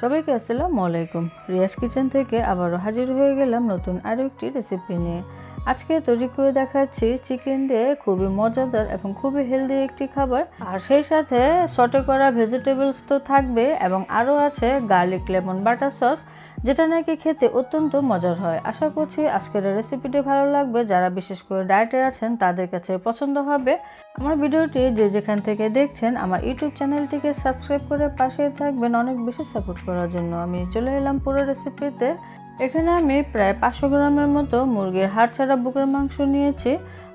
সবাইকে আসসালামু আলাইকুম। রিয়াজ কিচেন থেকে আবারও হাজির হয়ে গেলাম নতুন আরও একটি রেসিপি নিয়ে। আজকে তৈরি করে দেখাচ্ছি চিকেন দিয়ে খুবই মজাদার এবং খুবই হেলদি একটি খাবার। আর সেই সাথে সটে করা ভেজিটেবলস তো থাকবে এবং আরও আছে গার্লিক লেমন বাটার সস যেটা নাকি খেতে অত্যন্ত মজার হয়। আশা করছি আজকের রেসিপিটি ভালো লাগবে। যারা বিশেষ করে ডায়েটে আছেন, তাদের কাছে পছন্দ হবে। আমার ভিডিওটি যে যেখান থেকে দেখছেন, আমার ইউটিউব চ্যানেলটিকে সাবস্ক্রাইব করে পাশে থাকবেন অনেক বেশি সাপোর্ট করার জন্য। আমি চলে এলাম পুরো রেসিপিতে এখানে আমি প্রায় পাঁচশো গ্রামের মতো মুরগির হাড় ছাড়া বুকের মাংস নিয়েছি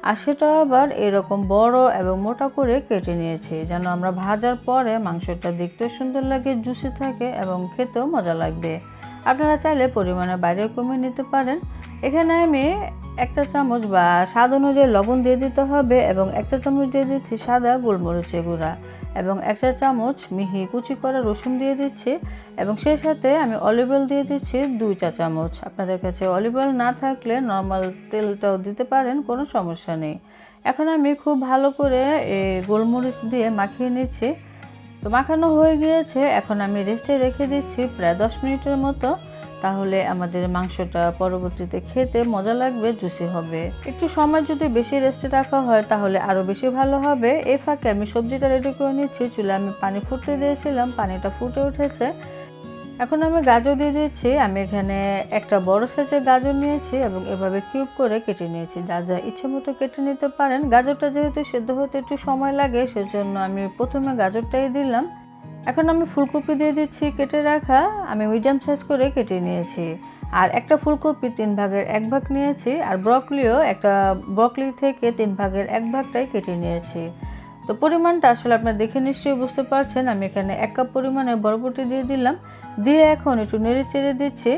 আর সেটা আবার এরকম বড় এবং মোটা করে কেটে নিয়েছি যেন আমরা ভাজার পরে মাংসটা দেখতেও সুন্দর লাগে জুসি থাকে এবং খেতেও মজা লাগবে। আপনারা চাইলে পরিমাণে বাইরে কমিয়ে নিতে পারেন। এখানে আমি এক চা চামচ বা স্বাদ অনুযায়ী লবণ দিয়ে দিতে হবে এবং এক চা চামচ দিয়ে দিচ্ছি সাদা গোলমরিচের গুঁড়া এবং এক চা চামচ মিহি কুচি করা রসুন দিয়ে দিচ্ছি এবং সেই সাথে আমি অলিভ অয়েল দিয়ে দিচ্ছি দুই চা চামচ। আপনাদের কাছে অলিভ অয়েল না থাকলে নর্মাল তেলটাও দিতে পারেন, কোনো সমস্যা নেই। এখন আমি খুব ভালো করে গোলমরিচ দিয়ে মাখিয়ে নিচ্ছি। তো মাখানো হয়ে গিয়েছে। এখন আমি রেস্টে রেখে দিচ্ছি প্রায় দশ মিনিটের মতো। তাহলে আমাদের মাংসটা পরবর্তীতে খেতে মজা লাগবে, জুসি হবে। একটু সময় যদি বেশি রেস্টে রাখা হয়, তাহলে আরও বেশি ভালো হবে। এ ফাঁকে আমি সবজিটা রেডি করে নিচ্ছি। চুলে আমি পানি ফুটতে দিয়েছিলাম, পানিটা ফুটে উঠেছে। এখন আমি গাজর দিয়ে দিচ্ছি আমি এখানে একটা বড় সাইজের গাজর নিয়েছি এবং এভাবে কিউব করে কেটে নিয়েছি। যা যা ইচ্ছে মতো কেটে নিতে পারেন। গাজরটা যেহেতু সেদ্ধ হতে একটু সময় লাগে, সেজন্য আমি প্রথমে গাজরটাই দিলাম। এখন আমি ফুলকপি দিয়ে দিচ্ছি কেটে রাখা, আমি মিডিয়াম সাইজ করে কেটে নিয়েছি। আর একটা ফুলকপি তিন ভাগের এক ভাগ নিয়েছি, আর ব্রকলিও একটা ব্রকলি থেকে তিন ভাগের এক ভাগটাই কেটে নিয়েছি। তো পরিমাণটা আসলে আপনারা দেখে নিশ্চয়ই বুঝতে পারছেন। আমি এখানে এক কাপ পরিমাণে বরবটি দিয়ে দিলাম। দিয়ে এখন একটু নেড়ে চেড়ে দিচ্ছি।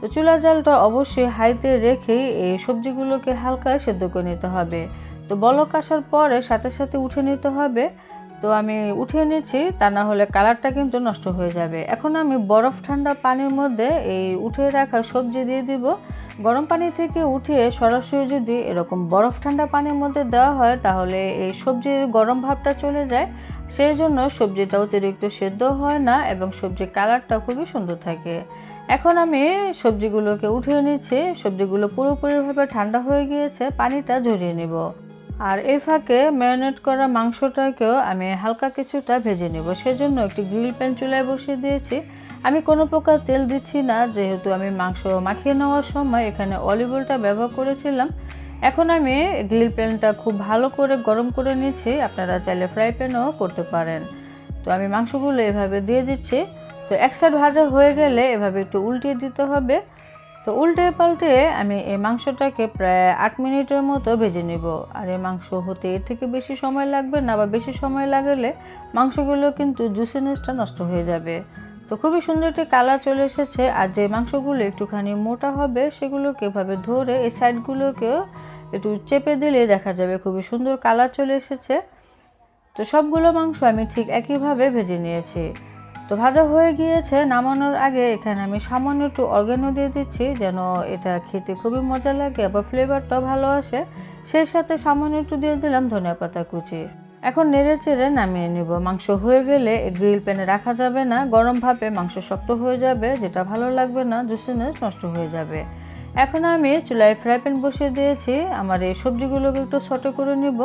তো চুলা জালটা অবশ্যই হাইতে রেখেই এই সবজিগুলোকে হালকা সেদ্ধ করে নিতে হবে। তো বলক আসার পরে সাথে সাথে উঠে নিতে হবে। তো আমি উঠিয়ে নিচ্ছি, তা না হলে কালারটা কিন্তু নষ্ট হয়ে যাবে। এখন আমি বরফ ঠান্ডা পানির মধ্যে এই উঠে রাখা সবজি দিয়ে দিব। গরম পানি থেকে উঠিয়ে সরাসরি যদি এরকম বরফ ঠান্ডা পানির মধ্যে দেওয়া হয়, তাহলে এই সবজির গরম ভাবটা চলে যায়। সেই জন্য সবজিটা অতিরিক্ত সেদ্ধ হয় না এবং সবজির কালারটা খুবই সুন্দর থাকে। এখন আমি সবজিগুলোকে উঠিয়ে নিচ্ছি। সবজিগুলো পুরোপুরিভাবে ঠান্ডা হয়ে গিয়েছে, পানিটা ঝরিয়ে নেব। আর এই ফাঁকে ম্যারিনেট করা মাংসটাকেও আমি হালকা কিছুটা ভেজে নেব। সেজন্য একটি গ্রিল প্যান চুলায় বসিয়ে দিয়েছি। আমি কোনো প্রকার তেল দিচ্ছি না, যেহেতু আমি মাংস মাখিয়ে নেওয়ার সময় এখানে অলিভ অয়েলটা ব্যবহার করেছিলাম। এখন আমি গ্রিল প্যানটা খুব ভালো করে গরম করে নিচ্ছি, আপনারা চাইলে ফ্রাই প্যানও করতে পারেন। তো আমি মাংসগুলো এভাবে দিয়ে দিচ্ছি। তো এক সাইড ভাজা হয়ে গেলে এভাবে একটু উল্টিয়ে দিতে হবে। তো উল্টে পাল্টে আমি এই মাংসটাকে প্রায় আট মিনিটের মতো ভেজে নেব। আর এই মাংস হতে এর থেকে বেশি সময় লাগবে না বা বেশি সময় লাগলে মাংসগুলো কিন্তু জুসিনেসটা নষ্ট হয়ে যাবে। তো খুবই সুন্দর একটি কালার চলে এসেছে। আর যে মাংসগুলো একটুখানি মোটা হবে, সেগুলোকে এভাবে ধরে এই সাইডগুলোকেও একটু চেপে দিলে দেখা যাবে খুবই সুন্দর কালার চলে এসেছে। তো সবগুলো মাংস আমি ঠিক একইভাবে ভেজে নিয়েছি। তো ভাজা হয়ে গিয়েছে, নামানোর আগে এখানে আমি সামান্য একটু অর্গ্যানো দিয়ে দিচ্ছি যেন এটা খেতে খুবই মজা লাগে, আবার ফ্লেভারটাও ভালো আসে। সেই সাথে সামান্য একটু দিয়ে দিলাম ধনিয়া পাতা কুচি। এখন নেড়ে চেড়ে নামিয়ে নিব। মাংস হয়ে গেলে গ্রিল প্যানে রাখা যাবে না। গরম ভাপে মাংস শক্ত হয়ে যাবে। যেটা ভালো লাগবে না জুসিনেস নষ্ট হয়ে যাবে। এখন আমি চুলায় ফ্রাই প্যান বসিয়ে দিয়েছি। আমার এই সবজিগুলোকে একটু সটে করে নিব।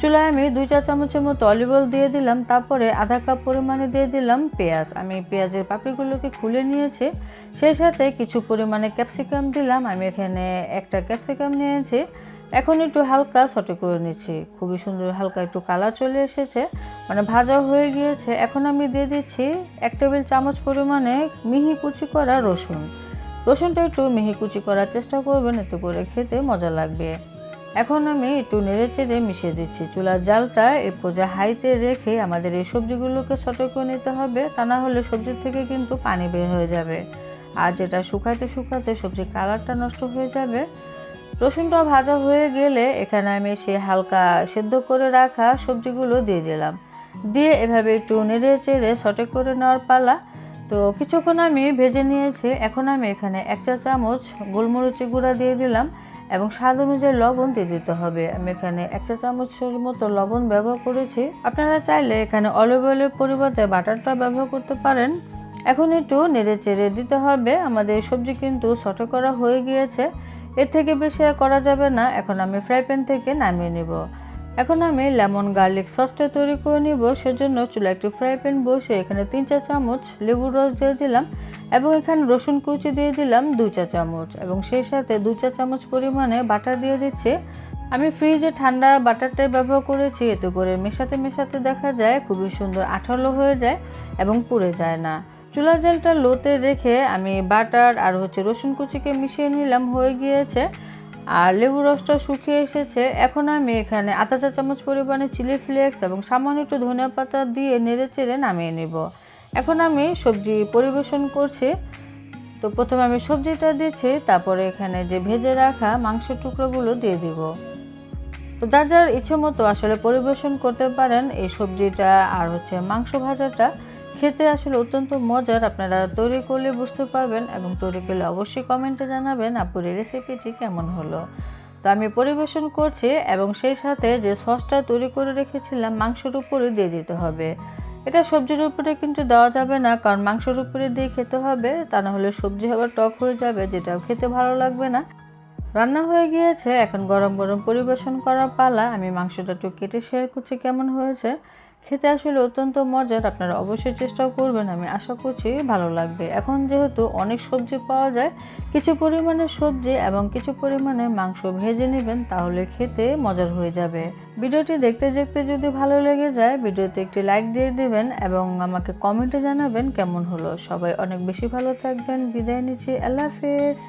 চুলায় আমি দুই চা চামচের মতো অলিভ অয়েল দিয়ে দিলাম। তারপরে আধা কাপ পরিমাণে দিয়ে দিলাম পেঁয়াজ। আমি পেঁয়াজের পাপড়িগুলোকে খুলে নিয়েছি। সেই সাথে কিছু পরিমাণে ক্যাপসিকাম দিলাম। আমি এখানে একটা ক্যাপসিকাম নিয়েছি। এখন একটু হালকা সটে করে নিচ্ছি। খুবই সুন্দর হালকা একটু কালার চলে এসেছে। মানে ভাজা হয়ে গিয়েছে। এখন আমি দিয়ে দিচ্ছি এক টেবিল চামচ পরিমাণে মিহি কুচি করা রসুন। রসুনটা একটু মিহি কুচি করার চেষ্টা করবেন, এতে করে খেতে মজা লাগবে। এখন আমি একটু নেড়ে চেড়ে মিশিয়ে দিচ্ছি। চুলার জালটা এ পোজা হাইতে রেখে আমাদের এই সবজিগুলোকে সতর্ক নিতে হবে। তা না হলে সবজি থেকে কিন্তু পানি বের হয়ে যাবে। আর যেটা শুকাতে শুকাতে সবজির কালারটা নষ্ট হয়ে যাবে। রসুনটা ভাজা হয়ে গেলে এখানে আমি সেই হালকা সেদ্ধ করে রাখা সবজিগুলো দিয়ে দিলাম। দিয়ে এভাবে একটু নেড়ে চেড়ে সটে করে নেওয়ার পালা। তো কিছুক্ষণ আমি ভেজে নিয়েছি। এখন আমি এখানে এক চা চামচ গোলমরিচি গুঁড়া দিয়ে দিলাম এবং স্বাদ অনুযায়ী লবণ দিয়ে দিতে হবে। আমি এখানে এক চা চামচের মতো লবণ ব্যবহার করেছি। আপনারা চাইলে এখানে অলিভ অয়েলের পরিবর্তে বাটারটা ব্যবহার করতে পারেন। এখন একটু নেড়ে চেড়ে দিতে হবে। আমাদের সবজি কিন্তু ছোট করা হয়ে গিয়েছে। এর থেকে বেশি আর করা যাবে না। এখন আমি ফ্রাই প্যান থেকে নামিয়ে নেব। এখন আমি লেমন গার্লিক সসটা তৈরি করে নিব। সেজন্য চুলা একটু ফ্রাই প্যান বসে এখানে তিন চা চামচ লেবুর রস দিয়ে দিলাম এবং এখানে রসুন কুচি দিয়ে দিলাম দু চা চামচ এবং সেই সাথে দু চা চামচ পরিমাণে বাটার দিয়ে দিচ্ছি। আমি ফ্রিজে ঠান্ডা বাটারটাই ব্যবহার করেছি। এতে করে মেশাতে মেশাতে দেখা যায় খুবই সুন্দর আঠালো হয়ে যায় এবং পুড়ে যায় না। চুলা জালটা লোতে রেখে আমি বাটার আর হচ্ছে রসুন কুচিকে মিশিয়ে নিলাম, হয়ে গিয়েছে। আর লেবু রসটা শুকিয়ে এসেছে। এখন আমি এখানে আধা চা চামচ পরিমাণে চিলি ফ্লেক্স এবং সামান্য একটু ধনিয়া পাতা দিয়ে নেড়ে চেড়ে নামিয়ে নেব। এখন আমি সবজি পরিবেশন করছি। তো প্রথমে আমি সবজিটা দিচ্ছি, তারপরে এখানে যে ভেজে রাখা মাংসের টুকরোগুলো দিয়ে দিব। তো যার যার ইচ্ছে মতো আসলে পরিবেশন করতে পারেন এই সবজিটা আর হচ্ছে মাংস ভাজাটা। খেতে আসলে অত্যন্ত মজার। আপনারা তৈরি করলে বুঝতে পারবেন এবং তৈরি করলে অবশ্যই কমেন্টে জানাবেন আপুর এই রেসিপিটি কেমন হলো। তো আমি পরিবেশন করছি এবং সেই সাথে যে সসটা তৈরি করে রেখেছিলাম, মাংসের উপরে দিয়ে দিতে হবে। এটা সবজির উপরে কিন্তু দেওয়া যাবে না, কারণ মাংসের উপরে দিয়ে খেতে হবে। তা না হলে সবজি আবার টক হয়ে যাবে, যেটা খেতে ভালো লাগবে না। রান্না হয়ে গিয়েছে, এখন গরম গরম পরিবেশন করার পালা। আমি মাংসটা একটু কেটে শেয়ার করছি কেমন হয়েছে। খেতে আসলে অত্যন্ত মজার, আপনারা অবশ্যই চেষ্টাও করবেন, আমি আশা করছি ভালো লাগবে। এখন যেহেতু অনেক সবজি পাওয়া যায়, কিছু পরিমাণে সবজি এবং কিছু পরিমাণে মাংস ভেজে নেবেন, তাহলে খেতে মজার হয়ে যাবে। ভিডিওটি দেখতে দেখতে যদি ভালো লেগে যায়, ভিডিওতে একটি লাইক দিয়ে দেবেন এবং আমাকে কমেন্টে জানাবেন কেমন হলো। সবাই অনেক বেশি ভালো থাকবেন, বিদায় নিচ্ছি, আল্লাহ হাফেজ।